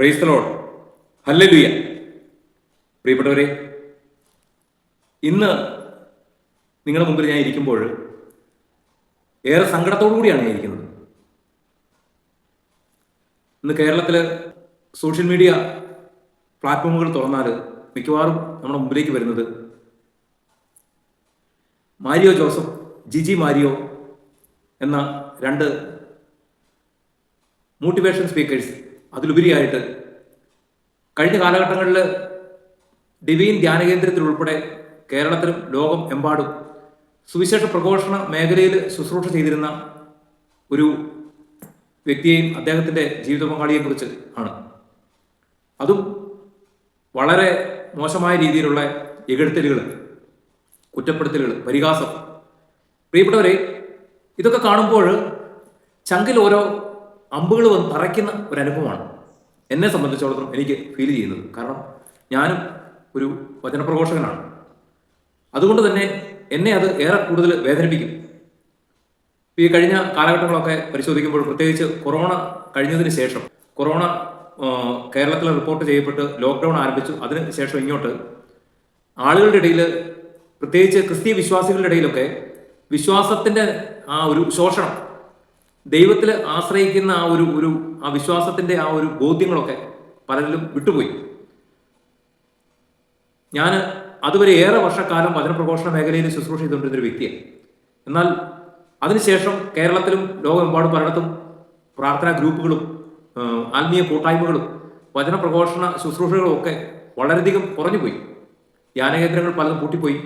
Price load hallelujah പ്രിയപ്പെട്ടവരെ ഇന്ന് നിങ്ങളുടെ മുമ്പിൽ ഞാൻ ഇരിക്കുമ്പോൾ ഏറെ സങ്കടത്തോടു കൂടിയാണ് ഞാൻ ഇരിക്കുന്നത്. ഇന്ന് കേരളത്തിൽ സോഷ്യൽ മീഡിയ പ്ലാറ്റ്ഫോമുകൾ തുറന്നാൽ മിക്കവാറും നമ്മുടെ മുമ്പിലേക്ക് വരുന്നത് മാരിയോ ജോസഫ് ജിജി മാരിയോ എന്ന രണ്ട് മോട്ടിവേഷൻ സ്പീക്കേഴ്സ് അതിലുപരിയായിട്ട് കഴിഞ്ഞ കാലഘട്ടങ്ങളിൽ ഡിവൈൻ ധ്യാനകേന്ദ്രത്തിൽ ഉൾപ്പെടെ കേരളത്തിലും ലോകം എമ്പാടും സുവിശേഷ പ്രഘോഷണ മേഖലയിൽ ശുശ്രൂഷ ചെയ്തിരുന്ന ഒരു വ്യക്തിയെയും അദ്ദേഹത്തിന്റെ ജീവിത പങ്കാളിയെക്കുറിച്ച് ആണ്. അതും വളരെ മോശമായ രീതിയിലുള്ള ഇകഴ്ത്തലുകൾ കുറ്റപ്പെടുത്തലുകൾ പരിഹാസം. പ്രിയപ്പെട്ടവരെ ഇതൊക്കെ കാണുമ്പോൾ ചങ്കിൽ ഓരോ അമ്പുകൾ വന്ന് തറയ്ക്കുന്ന ഒരു അനുഭവമാണ് എന്നെ സംബന്ധിച്ചിടത്തോളം എനിക്ക് ഫീൽ ചെയ്യുന്നത്. കാരണം ഞാനും ഒരു വചനപ്രഘോഷകനാണ്. അതുകൊണ്ട് തന്നെ എന്നെ അത് ഏറെ കൂടുതൽ വേദനിപ്പിക്കും. ഈ കഴിഞ്ഞ കാലഘട്ടങ്ങളൊക്കെ പരിശോധിക്കുമ്പോൾ പ്രത്യേകിച്ച് കൊറോണ കഴിഞ്ഞതിന് ശേഷം കൊറോണ കേരളത്തിൽ റിപ്പോർട്ട് ചെയ്യപ്പെട്ട് ലോക്ക്ഡൗൺ ആരംഭിച്ചു. അതിന് ശേഷം ഇങ്ങോട്ട് ആളുകളുടെ ഇടയിൽ പ്രത്യേകിച്ച് ക്രിസ്തീയ വിശ്വാസികളുടെ ഇടയിലൊക്കെ വിശ്വാസത്തിന്റെ ആ ഒരു ശോഷണം ദൈവത്തിൽ ആശ്രയിക്കുന്ന ആ ഒരു ഒരു ആ വിശ്വാസത്തിന്റെ ആ ഒരു ബോധ്യങ്ങളൊക്കെ പലരിലും വിട്ടുപോയി. ഞാൻ അതുവരെ ഏറെ വർഷക്കാലം വചനപ്രഘോഷണ മേഖലയിൽ ശുശ്രൂഷ ചെയ്തുകൊണ്ടിരുന്ന ഒരു വ്യക്തിയാണ് എന്നാൽ അതിനുശേഷം കേരളത്തിലും ലോകമെമ്പാടും പലയിടത്തും പ്രാർത്ഥനാ ഗ്രൂപ്പുകളും ആത്മീയ കൂട്ടായ്മകളും വചനപ്രഘോഷണ ശുശ്രൂഷകളും ഒക്കെ വളരെയധികം കുറഞ്ഞുപോയി. ധ്യാനകേന്ദ്രങ്ങൾ പലതും കൂട്ടിപ്പോയി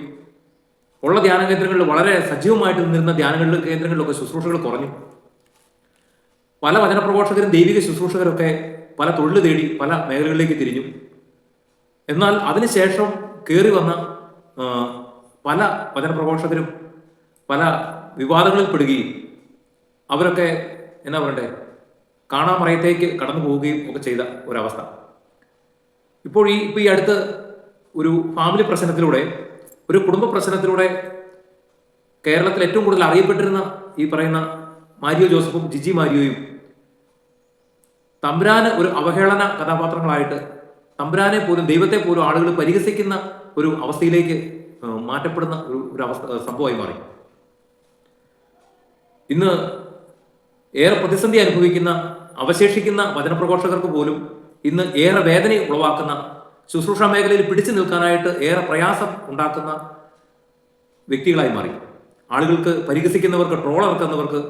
ഉള്ള ധ്യാന കേന്ദ്രങ്ങളിൽ വളരെ സജീവമായിട്ട് നിന്നിരുന്ന ധ്യാനങ്ങളിൽ കേന്ദ്രങ്ങളിലൊക്കെ ശുശ്രൂഷകൾ കുറഞ്ഞു. പല വചനപ്രഘോഷകരും ദൈവിക ശുശ്രൂഷകരൊക്കെ പല തൊഴിൽ തേടി പല മേഖലകളിലേക്ക് തിരിഞ്ഞു. എന്നാൽ അതിനുശേഷം കയറി വന്ന പല വചനപ്രഘോഷകരും പല വിവാദങ്ങളിൽ പെടുകയും അവരൊക്കെ എന്നാ പറയണ്ടേ കാണാമറയത്തേക്ക് കടന്നു പോവുകയും ഒക്കെ ചെയ്ത ഒരവസ്ഥ. ഇപ്പോൾ ഈ ഇപ്പോൾ ഈ അടുത്ത് ഒരു ഫാമിലി പ്രശ്നത്തിലൂടെ ഒരു കുടുംബ പ്രശ്നത്തിലൂടെ കേരളത്തിൽ ഏറ്റവും കൂടുതൽ അറിയപ്പെട്ടിരുന്ന ഈ പറയുന്ന മാരിയോ ജോസഫും ജിജി മാരിയോയും തമ്പുരാന് ഒരു അവഹേളന കഥാപാത്രങ്ങളായിട്ട് തമ്പുരാനെ പോലും ദൈവത്തെ പോലും ആളുകൾ പരിഹസിക്കുന്ന ഒരു അവസ്ഥയിലേക്ക് മാറ്റപ്പെടുന്ന ഒരു ഒരു അവസ്ഥ സംഭവമായി മാറി. ഇന്ന് ഏറെ പ്രതിസന്ധി അനുഭവിക്കുന്ന അവശേഷിക്കുന്ന വചനപ്രഘോഷകർക്ക് പോലും ഇന്ന് ഏറെ വേദന ഉളവാക്കുന്ന ശുശ്രൂഷ മേഖലയിൽ പിടിച്ചു നിൽക്കാനായിട്ട് ഏറെ പ്രയാസം ഉണ്ടാക്കുന്ന വ്യക്തികളായി മാറി. ആളുകൾക്ക് പരിഹസിക്കുന്നവർക്ക് ട്രോൾ ഇറക്കുന്നവർക്ക്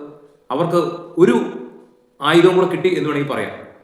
അവർക്ക് ഒരു ആയുധവും കൂടെ കിട്ടി എന്ന് വേണമെങ്കിൽ പറയാം.